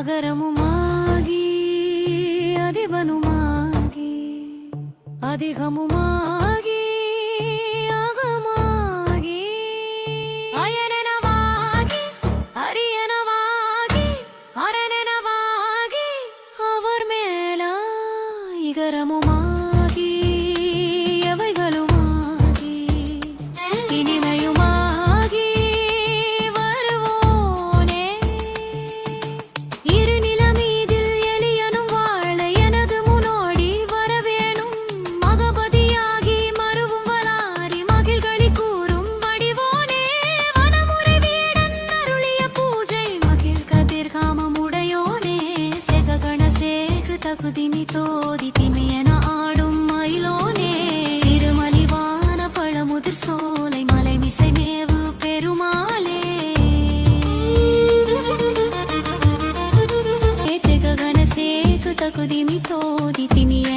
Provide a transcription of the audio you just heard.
சாகரமுமாகி அதிபனுமாகி அதிகமுமாகி அகமாகி அயனனவாகி அரியனவாகி அரணெனவாகி அவர் மேல இகரமுமாகி எவைகளுமாகி இனிமையுமாகி சேகு தகுதிமி தோதி திமியன ஆடும் மயிலோனே திருமலிவான பழமுதிர் சோலை மலைமிசை மேவு பெருமாளே ಗಗನ ಸೇಕು ತಕುದಿಮಿ ತೋದಿ ತಿಮಿಯ